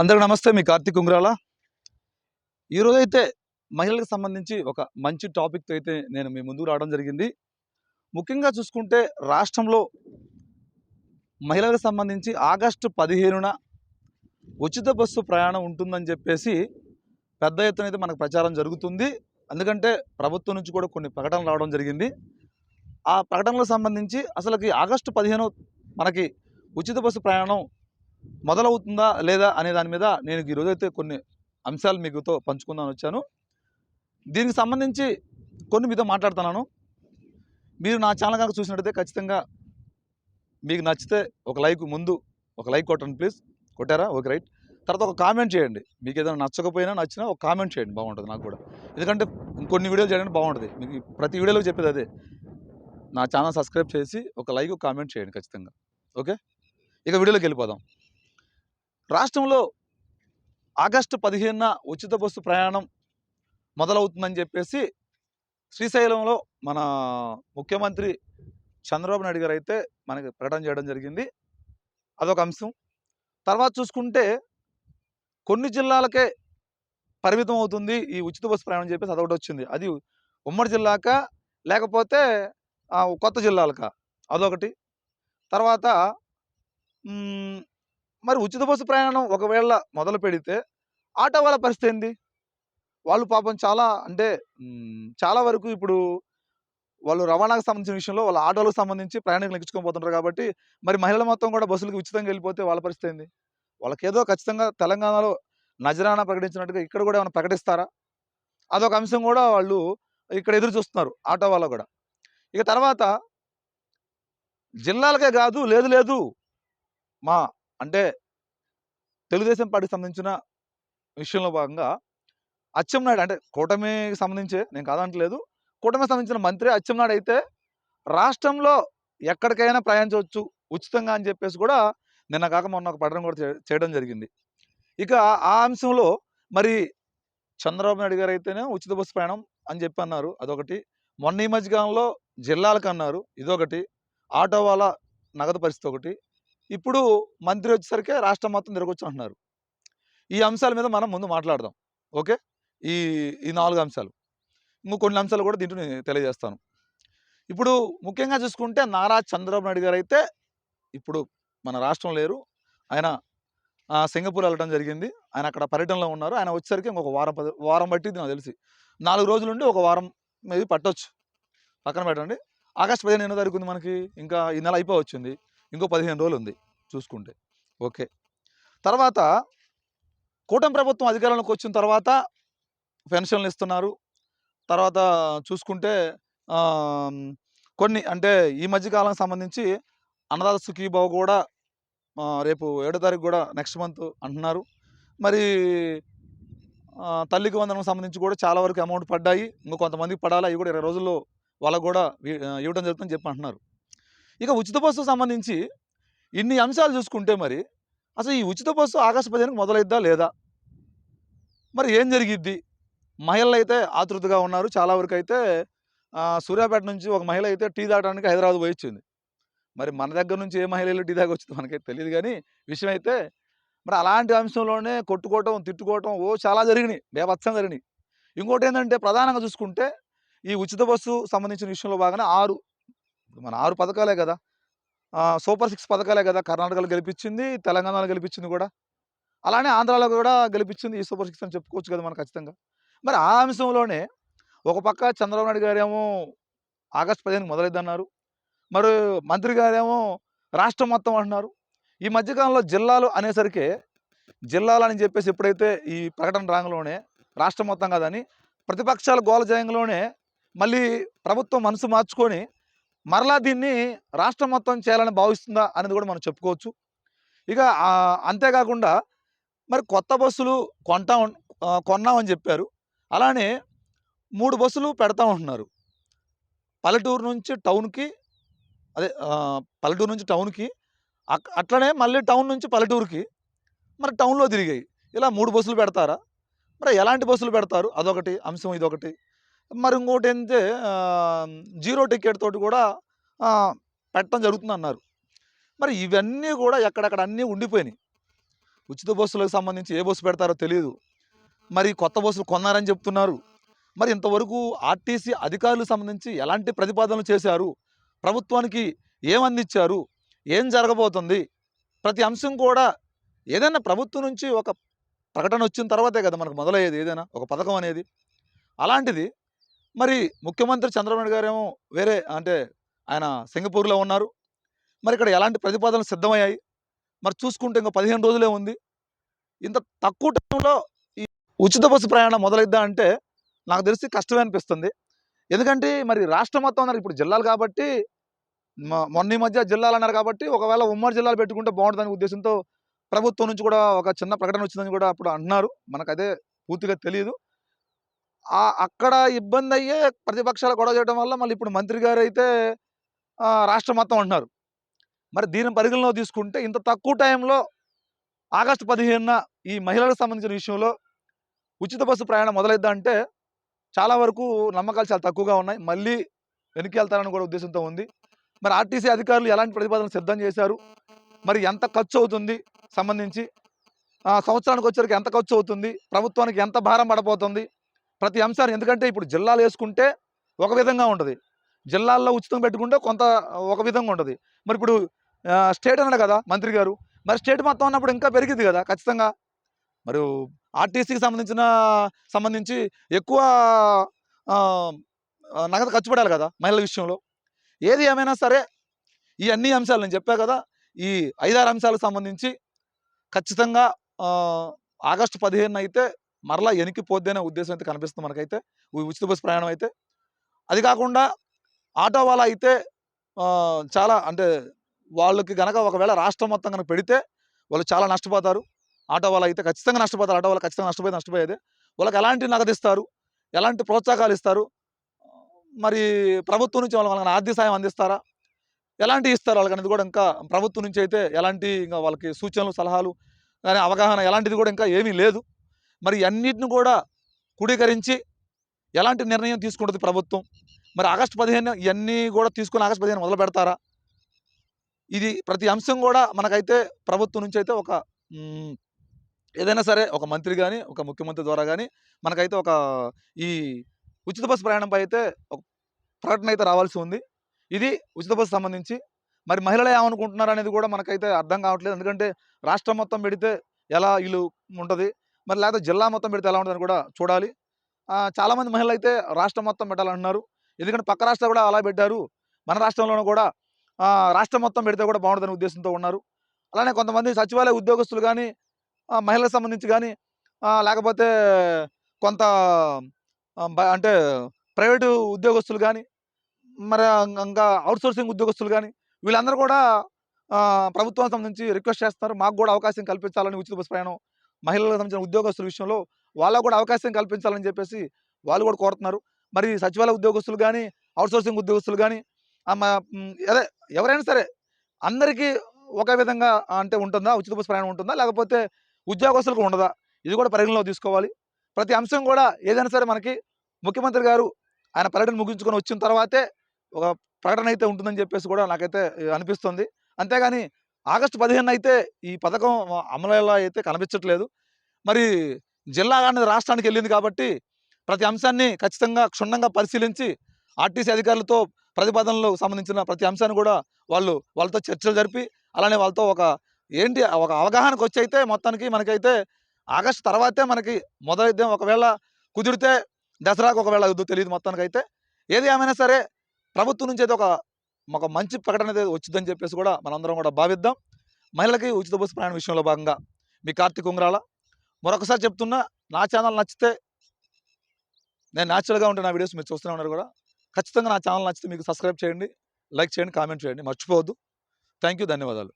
అందరికి నమస్తే మీ కార్తీక్ ఉంగ్రాల. ఈరోజైతే మహిళలకు సంబంధించి ఒక మంచి టాపిక్తో అయితే నేను మీ ముందుకు రావడం జరిగింది. ముఖ్యంగా చూసుకుంటే రాష్ట్రంలో మహిళలకు సంబంధించి ఆగస్టు పదిహేనున ఉచిత బస్సు ప్రయాణం ఉంటుందని చెప్పేసి పెద్ద ఎత్తున అయితే మనకు ప్రచారం జరుగుతుంది. ఎందుకంటే ప్రభుత్వం నుంచి కూడా కొన్ని ప్రకటనలు రావడం జరిగింది. ఆ ప్రకటనలకు సంబంధించి అసలుకి ఆగస్టు పదిహేను మనకి ఉచిత బస్సు ప్రయాణం మొదలవుతుందా లేదా అనే దాని మీద నేను ఈరోజు అయితే కొన్ని అంశాలు మీకుతో పంచుకుందామని వచ్చాను. దీనికి సంబంధించి కొన్ని మీతో మాట్లాడుతున్నాను. మీరు నా ఛానల్ కనుక చూసినట్టయితే ఖచ్చితంగా మీకు నచ్చితే ఒక లైక్ ముందు ఒక లైక్ కొట్టండి ప్లీజ్. కొట్టారా? Okay right. తర్వాత ఒక కామెంట్ చేయండి. మీకు ఏదైనా నచ్చకపోయినా నచ్చినా ఒక కామెంట్ చేయండి. బాగుంటుంది నాకు కూడా. ఎందుకంటే ఇంకొన్ని వీడియోలు చేయడానికి బాగుంటుంది. మీకు ప్రతి వీడియోలో చెప్పేది అదే. నా ఛానల్ సబ్స్క్రైబ్ చేసి ఒక లైక్ కామెంట్ చేయండి ఖచ్చితంగా. ఓకే? ఇక వీడియోలోకి వెళ్ళిపోదాం. రాష్ట్రంలో ఆగస్టు పదిహేనున ఉచిత బస్సు ప్రయాణం మొదలవుతుందని చెప్పేసి శ్రీశైలంలో మన ముఖ్యమంత్రి చంద్రబాబు నాయుడు గారు అయితే మనకి ప్రకటన చేయడం జరిగింది. అదొక అంశం. తర్వాత చూసుకుంటే కొన్ని జిల్లాలకే పరిమితం అవుతుంది ఈ ఉచిత బస్సు ప్రయాణం చెప్పేసి అదొకటి వచ్చింది. అది ఉమ్మడి జిల్లాకా లేకపోతే ఆ, కొత్త జిల్లాలకా అదొకటి. తర్వాత మరి ఉచిత బస్సు ప్రయాణం ఒకవేళ మొదలు పెడితే ఆటో వాళ్ళ పరిస్థితి ఏంది? వాళ్ళు పాపం చాలా అంటే చాలా వరకు ఇప్పుడు వాళ్ళు రవాణాకు సంబంధించిన విషయంలో వాళ్ళ ఆటోలకు సంబంధించి ప్రయాణికులు ఎక్కించుకొని పోతుంటారు కాబట్టి మరి మహిళల మొత్తం కూడా బస్సులకు ఉచితంగా వెళ్ళిపోతే వాళ్ళ పరిస్థితి ఏంది? వాళ్ళకేదో ఖచ్చితంగా తెలంగాణలో నజరానా ప్రకటించినట్టుగా ఇక్కడ కూడా ఏమైనా ప్రకటిస్తారా? అదొక అంశం కూడా వాళ్ళు ఇక్కడ ఎదురు చూస్తున్నారు ఆటో వాళ్ళు కూడా. ఇక తర్వాత జిల్లాలకే కాదు లేదు లేదు. మా అంటే తెలుగుదేశం పార్టీకి సంబంధించిన విషయంలో భాగంగా అచ్చెంనాయుడు అంటే కూటమికి సంబంధించి నేను కాదంటలేదు. కూటమికి సంబంధించిన మంత్రి అచ్చెంనాయుడు అయితే రాష్ట్రంలో ఎక్కడికైనా ప్రయాణించవచ్చు ఉచితంగా అని చెప్పేసి కూడా నిన్న కాక మొన్న ఒక పట్టణం కూడా చే- చేయడం జరిగింది. ఇక ఆ అంశంలో మరి చంద్రబాబు నాయుడు గారు అయితేనే ఉచిత బస్సు ప్రయాణం అని చెప్పి అన్నారు అదొకటి. మొన్న ఈ మధ్యకాలంలో జిల్లాలకు అన్నారు ఇదొకటి. ఆటో వాళ్ళ నగదు పరిస్థితి ఒకటి. ఇప్పుడు మంత్రి వచ్చేసరికి రాష్ట్రం మొత్తం తిరగొచ్చు అంటున్నారు ఈ అంశాల మీద మనం ముందు మాట్లాడదాం. ఓకే? ఈ ఈ నాలుగు అంశాలు. ఇంకో కొన్ని అంశాలు కూడా దీంట్లో నేను తెలియజేస్తాను. ఇప్పుడు ముఖ్యంగా చూసుకుంటే నారా చంద్రబాబు నాయుడు గారు అయితే ఇప్పుడు మన రాష్ట్రం లేరు. ఆయన సింగపూర్ వెళ్ళడం జరిగింది. ఆయన అక్కడ పర్యటనలో ఉన్నారు. ఆయన వచ్చేసరికి ఇంకొక వారం పది వారం పట్టింది నాకు తెలిసి. నాలుగు రోజులు నుండి ఒక వారం మీద పట్టొచ్చు. పక్కన పెట్టండి. ఆగస్ట్ పదిహేను ఎన్నో తారీఖు ఉంది మనకి. ఇంకా ఈ నెల అయిపోవచ్చింది. ఇంకో పదిహేను రోజులు ఉంది చూసుకుంటే. ఓకే. తర్వాత కూటమి ప్రభుత్వం అధికారంలోకి వచ్చిన తర్వాత పెన్షన్లు ఇస్తున్నారు. తర్వాత చూసుకుంటే కొన్ని అంటే ఈ మధ్యకాలం సంబంధించి అన్నదాత సుఖీబాబు కూడా రేపు ఏడో తారీఖు కూడా నెక్స్ట్ మంత్ అంటున్నారు. మరి తల్లికి వందనం సంబంధించి కూడా చాలా వరకు అమౌంట్ పడ్డాయి. ఇంకో కొంతమందికి పడాలి. అవి కూడా ఇరవై రోజుల్లో వాళ్ళకు కూడా ఇవ్వడం జరుగుతుందని చెప్పి అంటున్నారు. ఇక ఉచిత బస్సు సంబంధించి ఇన్ని అంశాలు చూసుకుంటే మరి అసలు ఈ ఉచిత బస్సు ఆగస్టు పదిహేనుకి మొదలైద్దా లేదా? మరి ఏం జరిగిద్ది? మహిళలు అయితే ఆతృతగా ఉన్నారు. చాలా వరకు అయితే సూర్యాపేట నుంచి ఒక మహిళ అయితే టీ తాగడానికి హైదరాబాద్ పోయి వచ్చింది. మరి మన దగ్గర నుంచి ఏ మహిళలు టీ దాకా వచ్చింది మనకైతే తెలియదు కానీ విషయం అయితే మరి అలాంటి అంశంలోనే కొట్టుకోవటం తిట్టుకోవటం ఓ చాలా జరిగినాయి. బేభత్సం జరిగినాయి. ఇంకోటి ఏంటంటే ప్రధానంగా చూసుకుంటే ఈ ఉచిత బస్సు సంబంధించిన విషయంలో బాగానే ఆరు మన ఆరు పథకాలే కదా. సూపర్ సిక్స్ పథకాలే కదా కర్ణాటకలో గెలిపించింది తెలంగాణలో గెలిపించింది కూడా. అలానే ఆంధ్రాలో కూడా గెలిపించింది ఈ సూపర్ సిక్స్ అని చెప్పుకోవచ్చు కదా మనం ఖచ్చితంగా. మరి ఆ అంశంలోనే ఒక పక్క చంద్రబాబు నాయుడు గారేమో ఆగస్టు పదిహేను మొదలైద్దన్నారు. మరి మంత్రి గారేమో రాష్ట్రం మొత్తం అంటున్నారు. ఈ మధ్యకాలంలో జిల్లాలు అనేసరికి జిల్లాలు అని చెప్పేసి ఎప్పుడైతే ఈ ప్రకటన రాంగలోనే రాష్ట్రం మొత్తం కాదని ప్రతిపక్షాల గోల జయంలోనే మళ్ళీ ప్రభుత్వం మనసు మార్చుకొని మరలా దీన్ని రాష్ట్రం మొత్తం చేయాలని భావిస్తుందా అనేది కూడా మనం చెప్పుకోవచ్చు. ఇక అంతేకాకుండా మరి కొత్త బస్సులు కొంటా కొన్నామని చెప్పారు. అలానే మూడు బస్సులు పెడతా ఉంటున్నారు. పల్లెటూరు నుంచి టౌన్కి అదే పల్లెటూరు నుంచి టౌన్కి అట్లనే మళ్ళీ టౌన్ నుంచి పల్లెటూరుకి మరి టౌన్లో తిరిగాయి. ఇలా మూడు బస్సులు పెడతారా? మరి ఎలాంటి బస్సులు పెడతారు? అదొకటి అంశం ఇదొకటి. మరి ఇంకోటి ఏంటంటే జీరో టికెట్ తోటి కూడా పెట్టడం జరుగుతుంది అన్నారు మరి ఇవన్నీ కూడా ఎక్కడెక్కడ అన్నీ ఉండిపోయినాయి. ఉచిత బస్సులకు సంబంధించి ఏ బస్సు పెడతారో తెలియదు మరి కొత్త బస్సులు కొన్నారని చెప్తున్నారు. మరి ఇంతవరకు ఆర్టీసీ అధికారులకు సంబంధించి ఎలాంటి ప్రతిపాదనలు చేశారు? ప్రభుత్వానికి ఏమందించారు ఏం జరగబోతుంది? ప్రతి అంశం కూడా ఏదైనా ప్రభుత్వం నుంచి ఒక ప్రకటన వచ్చిన తర్వాతే కదా మనకు మొదలయ్యేది ఏదైనా ఒక పథకం అనేది. అలాంటిది మరి ముఖ్యమంత్రి చంద్రబాబు గారేమో వేరే అంటే ఆయన సింగపూర్లో ఉన్నారు. మరి ఇక్కడ ఎలాంటి ప్రతిపాదనలు సిద్ధమయ్యాయి? మరి చూసుకుంటే ఇంకా పదిహేను రోజులే ఉంది. ఇంత తక్కువ టైంలో ఈ ఉచిత బస్సు ప్రయాణం మొదలైద్దా అంటే నాకు తెలిసి కష్టమే అనిపిస్తుంది. ఎందుకంటే మరి రాష్ట్రం మొత్తం అన్నారు ఇప్పుడు జిల్లాలు కాబట్టి మొన్న ఈ మధ్య జిల్లాలు అన్నారు కాబట్టి ఒకవేళ ఉమ్మడి జిల్లాలు పెట్టుకుంటే బాగుంటుందనే ఉద్దేశంతో ప్రభుత్వం నుంచి కూడా ఒక చిన్న ప్రకటన వచ్చిందని కూడా అప్పుడు అంటున్నారు మనకు అదే పూర్తిగా తెలియదు అక్కడ ఇబ్బంది అయ్యే ప్రతిపక్షాలు గొడవ చేయడం వల్ల మళ్ళీ ఇప్పుడు మంత్రి గారు అయితే రాష్ట్రం మొత్తం అంటున్నారు. మరి దీని పరిగణలో తీసుకుంటే ఇంత తక్కువ టైంలో ఆగస్టు పదిహేనున ఈ మహిళలకు సంబంధించిన విషయంలో ఉచిత బస్సు ప్రయాణం మొదలైద్దా అంటే చాలా వరకు నమ్మకాలు చాలా తక్కువగా ఉన్నాయి. మళ్ళీ వెనక్కి వెళ్తారని కూడా ఉద్దేశంతో ఉంది. మరి ఆర్టీసీ అధికారులు ఎలాంటి ప్రతిపాదనలు సిద్ధం చేశారు? మరి ఎంత ఖర్చు అవుతుంది? సంబంధించి ఆ, సంవత్సరానికి వచ్చరికి ఎంత ఖర్చు అవుతుంది? ప్రభుత్వానికి ఎంత భారం పడబోతుంది? ప్రతి అంశాన్ని ఎందుకంటే ఇప్పుడు జిల్లాలు వేసుకుంటే ఒక విధంగా ఉంటుంది. జిల్లాల్లో ఉచితం పెట్టుకుంటే కొంత ఒక విధంగా ఉంటుంది. మరి ఇప్పుడు స్టేట్ అన్నాడు కదా మంత్రి గారు. మరి స్టేట్ మొత్తం అన్నప్పుడు ఇంకా పెరిగింది కదా ఖచ్చితంగా. మరి ఆర్టీసీకి సంబంధించిన సంబంధించి ఎక్కువ నగదు ఖర్చు పడాలి కదా మహిళల విషయంలో. ఏది ఏమైనా సరే ఈ అన్ని అంశాలు నేను చెప్పా కదా ఈ ఐదారు అంశాలకు సంబంధించి ఖచ్చితంగా ఆగస్టు పదిహేను అయితే మరలా వెనక్కిపోద్ది అనే ఉద్దేశం అయితే కనిపిస్తుంది మనకైతే. ఉచిత బస్సు ప్రయాణం అయితే. అది కాకుండా ఆటో వాళ్ళ అయితే చాలా అంటే వాళ్ళకి గనక ఒకవేళ రాష్ట్రం మొత్తం కనుక పెడితే వాళ్ళు చాలా నష్టపోతారు. ఆటో వాళ్ళు అయితే ఖచ్చితంగా నష్టపోతారు. ఆటో వాళ్ళు ఖచ్చితంగా నష్టపోయి నష్టపోయేది. వాళ్ళకి ఎలాంటి నగదు ఇస్తారు? ఎలాంటి ప్రోత్సాహకాలు ఇస్తారు? మరి ప్రభుత్వం నుంచి వాళ్ళకి వాళ్ళకి ఆర్థిక సాయం అందిస్తారా? ఎలాంటి ఇస్తారు వాళ్ళకి అనేది కూడా ఇంకా ప్రభుత్వం నుంచి అయితే ఎలాంటి ఇంకా వాళ్ళకి సూచనలు సలహాలు కానీ అవగాహన ఎలాంటిది కూడా ఇంకా ఏమీ లేదు. మరి అన్నిటిని కూడా క్రోడీకరించి ఎలాంటి నిర్ణయం తీసుకుంటుంది ప్రభుత్వం? మరి ఆగస్టు పదిహేను ఇవన్నీ కూడా తీసుకుని ఆగస్టు పదిహేను మొదలు పెడతారా? ఇది ప్రతి అంశం కూడా మనకైతే ప్రభుత్వం నుంచి అయితే ఒక ఏదైనా సరే ఒక మంత్రి కానీ ఒక ముఖ్యమంత్రి ద్వారా కానీ మనకైతే ఒక ఈ ఉచిత బస్సు ప్రయాణంపై అయితే ఒక ప్రకటన అయితే రావాల్సి ఉంది. ఇది ఉచిత బస్సు సంబంధించి. మరి మహిళలు ఏమనుకుంటున్నారు అనేది కూడా మనకైతే అర్థం కావట్లేదు. ఎందుకంటే రాష్ట్రం మొత్తం పెడితే ఎలా వీళ్ళు ఉంటుంది? మరి లేకపోతే జిల్లా మొత్తం పెడితే ఎలా ఉంటుందని కూడా చూడాలి. చాలామంది మహిళలు అయితే రాష్ట్రం మొత్తం పెట్టాలంటున్నారు. ఎందుకంటే పక్క రాష్ట్రాలు కూడా అలా పెట్టారు. మన రాష్ట్రంలోనూ కూడా రాష్ట్రం మొత్తం పెడితే కూడా బాగుంటుందనే ఉద్దేశంతో ఉన్నారు. అలానే కొంతమంది సచివాలయ ఉద్యోగస్తులు కానీ మహిళలకు సంబంధించి కానీ లేకపోతే కొంత బ- అంటే ప్రైవేటు ఉద్యోగస్తులు కానీ మరి ఇంకా అవుట్సోర్సింగ్ ఉద్యోగస్తులు కానీ వీళ్ళందరూ కూడా ప్రభుత్వానికి సంబంధించి రిక్వెస్ట్ చేస్తున్నారు. మాకు కూడా అవకాశం కల్పించాలని ఉచిత బస్సు ప్రయాణం మహిళలకు సంబంధించిన ఉద్యోగస్తుల విషయంలో వాళ్ళకు కూడా అవకాశం కల్పించాలని చెప్పేసి వాళ్ళు కూడా కోరుతున్నారు. మరి సచివాలయ ఉద్యోగస్తులు కానీ అవుట్సోర్సింగ్ ఉద్యోగస్తులు కానీ అదే ఎవరైనా సరే అందరికీ ఒకే విధంగా అంటే ఉంటుందా? ఉచిత బస్సు ప్రయాణం ఉంటుందా? లేకపోతే ఉద్యోగస్తులకు ఉండదా? ఇది కూడా పరిగణలో తీసుకోవాలి. ప్రతి అంశం కూడా ఏదైనా సరే మనకి ముఖ్యమంత్రి గారు ఆయన పర్యటన ముగించుకొని వచ్చిన తర్వాతే ఒక ప్రకటన అయితే ఉంటుందని చెప్పేసి కూడా నాకైతే అనిపిస్తుంది. అంతేగాని ఆగస్టు పదిహేను అయితే ఈ పథకం అమలులో అయితే కనిపించట్లేదు. మరి జిల్లా అనేది రాష్ట్రానికి వెళ్ళింది కాబట్టి ప్రతి అంశాన్ని ఖచ్చితంగా క్షుణ్ణంగా పరిశీలించి ఆర్టీసీ అధికారులతో ప్రతిపాదనలకు సంబంధించిన ప్రతి అంశాన్ని కూడా వాళ్ళు వాళ్ళతో చర్చలు జరిపి అలానే వాళ్ళతో ఒక ఏంటి ఒక అవగాహనకు వచ్చి అయితే మొత్తానికి మనకైతే ఆగస్టు తర్వాతే మనకి మొదలైతే ఒకవేళ కుదిరితే దసరాకు ఒకవేళ తెలియదు మొత్తానికి అయితే ఏది ఏమైనా సరే ప్రభుత్వం నుంచి అయితే ఒక ఒక మంచి ప్రకటన అయితే వచ్చిందని చెప్పేసి కూడా మనందరం కూడా భావిద్దాం. మహిళలకి ఉచిత బస్సు ప్రయాణ విషయంలో భాగంగా మీ కార్తీక్ ఉంగరాల. మరొకసారి చెప్తున్నా నా ఛానల్ నచ్చితే నేను న్యాచురల్గా ఉంటే నా వీడియోస్ మీరు చూస్తూనే ఉన్నారు కూడా. ఖచ్చితంగా నా ఛానల్ నచ్చితే మీకు సబ్స్క్రైబ్ చేయండి లైక్ చేయండి కామెంట్ చేయండి. మర్చిపోవద్దు. థ్యాంక్ యూ ధన్యవాదాలు.